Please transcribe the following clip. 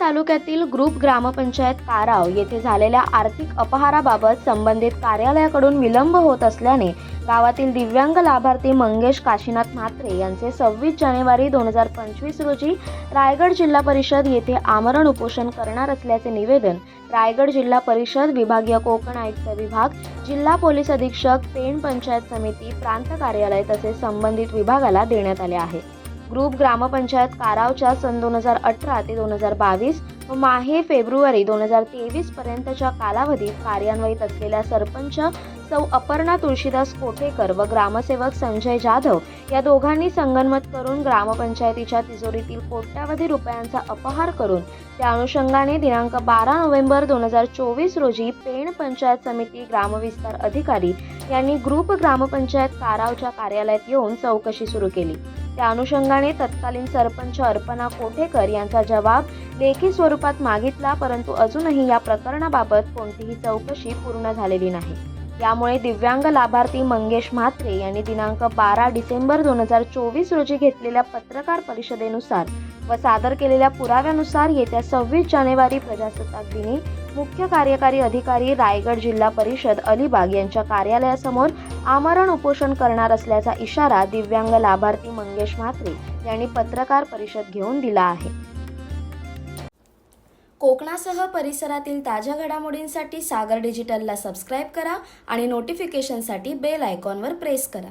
तालुक्यातील ग्रुप ग्रामपंचायत काराव येथे झालेल्या आर्थिक अपहाराबाबत संबंधित कार्यालयाकडून विलंब होत असल्याने गावातील दिव्यांग लाभार्थी मंगेश काशीनाथ म्हात्रे यांचे सव्वीस जानेवारी दोन हजार पंचवीस रोजी रायगड जिल्हा परिषद येथे आमरण उपोषण करणार असल्याचे निवेदन रायगड जिल्हा परिषद विभागीय कोकण आयुक्त विभाग जिल्हा पोलीस अधीक्षक पेण पंचायत समिती प्रांत कार्यालय तसेच संबंधित विभागाला देण्यात आले आहे. ग्रुप ग्रामपंचायत कारावच्या सन दोन हजार अठरा ते दोन हजार बावीस व माहे फेब्रुवारी दोन हजार तेवीस पर्यंतच्या कालावधीत कार्यान्वित असलेल्या सरपंच सौ अपर्णा तुळशीदास कोठेकर व ग्रामसेवक संजय जाधव या दोघांनी संगनमत करून ग्रामपंचायतीच्या तिजोरीतील कोट्यावधी रुपयांचा अपहार करून त्या अनुषंगाने दिनांक बारा नोव्हेंबर दोन हजार चोवीस रोजी पेण पंचायत समिती ग्रामविस्तार अधिकारी यांनी ग्रुप ग्रामपंचायत कारावच्या कार्यालयात येऊन चौकशी सुरू केली. त्या अनुषंगाने तत्कालीन सरपंच अर्पणा कोठेकर यांचा जबाब लेखी स्वरूपात मागितला परंतु अजूनही या प्रकरणाबाबत कोणतीही चौकशी पूर्ण झालेली नाही. यामुळे दिव्यांग लाभार्थी मंगेश म्हात्रे यांनी दिनांक बारा डिसेंबर दोन हजार चोवीस रोजी घेतलेल्या पत्रकार परिषदेनुसार व सादर केलेल्या पुराव्यानुसार येत्या सव्वीस जानेवारी प्रजासत्ताक दिनी मुख्य कार्यकारी अधिकारी रायगड जिल्हा परिषद अलिबाग यांच्या कार्यालयासमोर आमरण उपोषण करणार असल्याचा इशारा दिव्यांग लाभार्थी मंगेश म्हात्रे यांनी पत्रकार परिषद घेऊन दिला आहे. कोकणासह परिसरातील ताज्या घडामोडींसाठी सागर डिजिटलला सबस्क्राईब करा आणि नोटिफिकेशनसाठी बेल आयकॉनवर प्रेस करा.